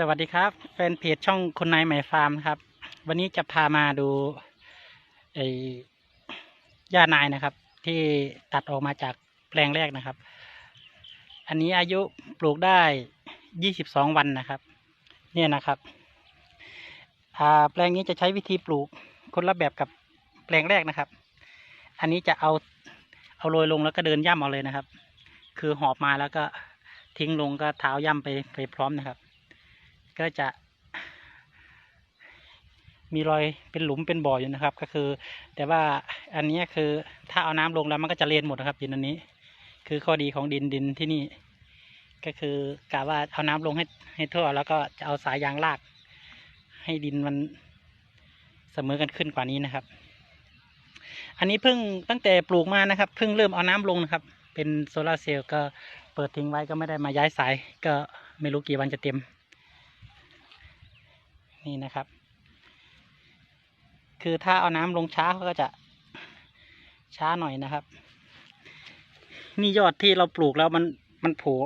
สวัสดีครับแฟนเพจช่องคนนายใหม่ฟาร์มครับ วันนี้จะพามาดูไอ้หญ้านายนะครับ ที่ตัดออกมาจากแปลงแรกนะครับ อันนี้อายุปลูกได้ยี่สิบสองวันนะครับ เนี่ยนะครับอ่าแปลงนี้จะใช้วิธีปลูกคนละแบบกับแปลงแรกนะครับ อันนี้จะเอาเอาโรยลงแล้วก็เดินย่ำเอาเลยนะครับ คือหอบมาแล้วก็ทิ้งลงก็เท้าย่ำไปไปพร้อมนะครับ ก็จะ มีรอยเป็นหลุมเป็นบ่ออยู่นะครับ ก็คือ แต่ว่าอันนี้คือถ้าเอาน้ำลงแล้วมันก็จะเลนหมดนะครับดินอันนี้ คือข้อดีของดินดินที่นี่ ก็คือกะว่าเอาน้ำลงให้ให้ทั่ว แล้วก็จะเอาสายยางลาก ให้ดินมันเสมอกันขึ้นกว่านี้นะครับ อันนี้เพิ่งตั้งแต่ปลูกมานะครับเพิ่งเริ่มเอาน้ำลงนะครับ เป็นโซลาร์เซลล์ก็เปิดทิ้งไว้ก็ไม่ได้มาย้ายสาย ก็ไม่รู้กี่วันจะเต็ม นี่นะครับ คือถ้าเอาน้ำลงช้าเขาก็จะช้าหน่อยนะครับ นี่ยอดที่เราปลูกแล้วมันมันโผล่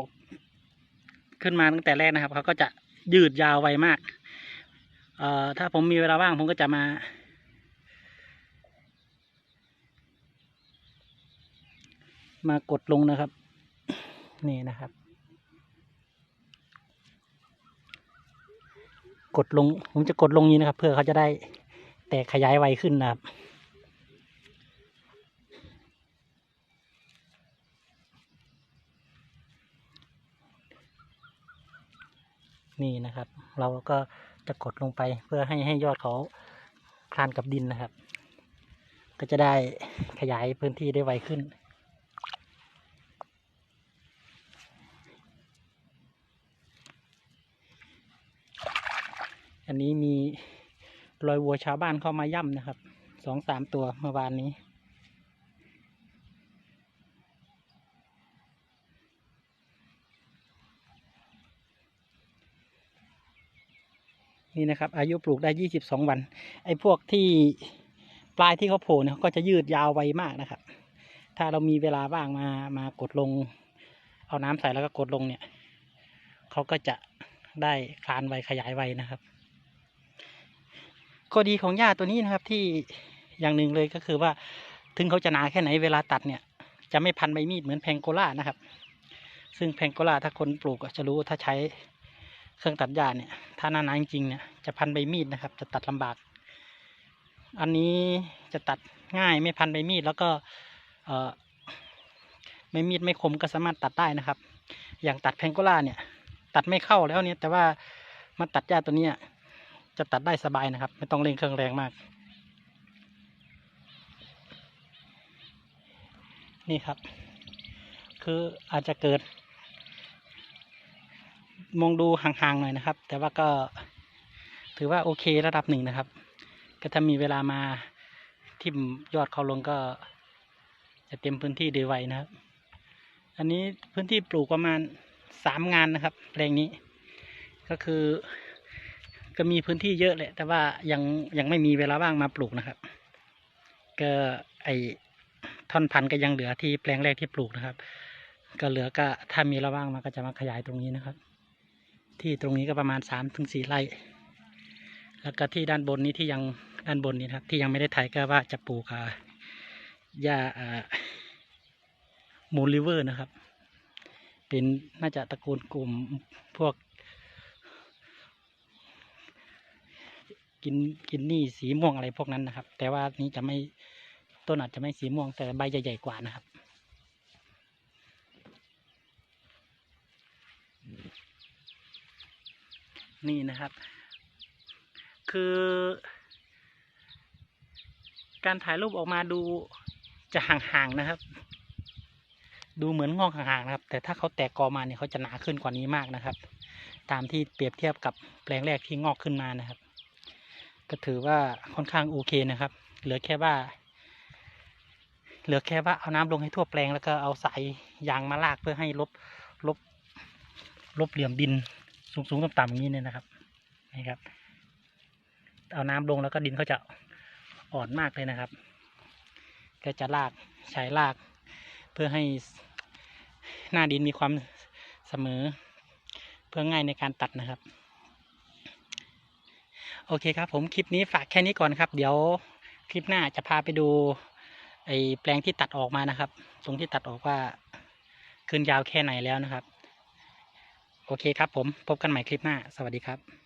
ขึ้นมาตั้งแต่แรกนะครับเขาก็จะยืดยาวไวมาก เอ่อถ้าผมมีเวลาว่างผมก็จะมา มากดลงนะครับ นี่นะครับ กดลง ผมจะกดลงนี้นะครับ เพื่อเขาจะได้แตกขยายไวขึ้นนะครับนี่นะครับ เราก็จะกดลงไปเพื่อให้ให้ยอดเขาคลานกับดินนะครับ ก็จะได้ขยายพื้นที่ได้ไวขึ้น อันนี้มีรอยวัวชาวบ้านเข้ามาย่ำนะครับ สองสามตัวเมื่อวานนี้ นี่นะครับ อายุปลูกได้ยี่สิบสองวัน ไอ้พวกที่ปลายที่เขาโผล่เนี่ยก็จะยืดยาวไวมากนะครับ ถ้าเรามีเวลาว่างมามากดลง เอาน้ำใส่แล้วก็กดลงเนี่ย เขาก็จะได้คลานไวขยายไวนะครับ ข้อดีของหญ้าตัวนี้นะครับที่อย่างหนึ่งเลยก็คือว่า ถึงเขาจะหนาแค่ไหนเวลาตัดเนี่ย จะไม่พันใบมีดเหมือนแพงโกล่านะครับ ซึ่งแพงโกล่าถ้าคนปลูกจะรู้ถ้าใช้เครื่องตัดหญ้าเนี่ย ถ้าหนาหนาจริงๆเนี่ยจะพันใบมีดนะครับ จะตัดลำบาก อันนี้จะตัดง่ายไม่พันใบมีดแล้วก็เอ่อใบมีดไม่คมก็สามารถตัดได้นะครับ อย่างตัดแพงโกล่าเนี่ย ตัดไม่เข้าแล้วเนี่ยแต่ว่ามาตัดหญ้าตัวเนี้ย จะตัดได้สบายนะครับ ไม่ต้องเร่งเครื่องแรงมาก นี่ครับ คืออาจจะเกิด มองดูห่างๆหน่อยนะครับ แต่ว่าก็ถือว่าโอเคระดับหนึ่งนะครับ ก็ถ้ามีเวลามาทิ่มยอดเขาลงก็จะเต็มพื้นที่ดีไวนะครับ อันนี้พื้นที่ปลูกประมาณสามงานนะครับแปลงนี้ ก็คือ ก็มีพื้นที่เยอะแหละแต่ว่ายังยังไม่มีเวลาว่างมาปลูกนะครับ ก็ไอท่อนพันธุ์ก็ยังเหลือที่แปลงแรกที่ปลูกนะครับ ก็เหลือก็ถ้ามีเวลาว่างมาก็จะมาขยายตรงนี้นะครับ ที่ตรงนี้ก็ประมาณสามถึงสี่ไร่ แล้วก็ที่ด้านบนนี้ที่ยังด้านบนนี้ครับ ที่ยังไม่ได้ไถก็ว่าจะปลูกอ่าหญ้าอ่ามูลลิเวอร์นะครับ เป็นน่าจะตระกูลกลุ่มพวก กินกินนี่สีม่วงอะไรพวกนั้นนะครับ แต่ว่านี้จะไม่ต้นอาจจะไม่สีม่วงแต่ใบใหญ่กว่านะครับ นี่นะครับ คือ การถ่ายรูปออกมาดูจะห่างๆนะครับ ดูเหมือนงอกห่างๆนะครับ แต่ถ้าเขาแตกกอมาเนี่ยเขาจะหนาขึ้นกว่านี้มากนะครับ ตามที่เปรียบเทียบกับแปลงแรกที่งอกขึ้นมานะครับ ก็ถือว่าค่อนข้างโอเคนะครับ เหลือแค่ว่า เหลือแค่ว่าเอาน้ำลงให้ทั่วแปลงแล้วก็เอาสายยางมาลากเพื่อให้ลบลบลบเหลี่ยมดินสูงๆต่ำๆอย่างนี้เนี่ยนะครับนี่ครับ เอาน้ำลงแล้วก็ดินเขาจะอ่อนมากเลยนะครับ ก็จะลากใช้ลาก เพื่อให้หน้าดินมีความเสมอ เพื่อง่ายในการตัดนะครับ โอเคครับผมคลิปนี้ฝากแค่นี้ก่อนครับ เดี๋ยวคลิปหน้าจะพาไปดูไอ้แปลงที่ตัดออกมานะครับ ตรงที่ตัดออกว่าขึ้นยาวแค่ไหนแล้วนะครับ โอเคครับผมพบกันใหม่คลิปหน้า สวัสดีครับ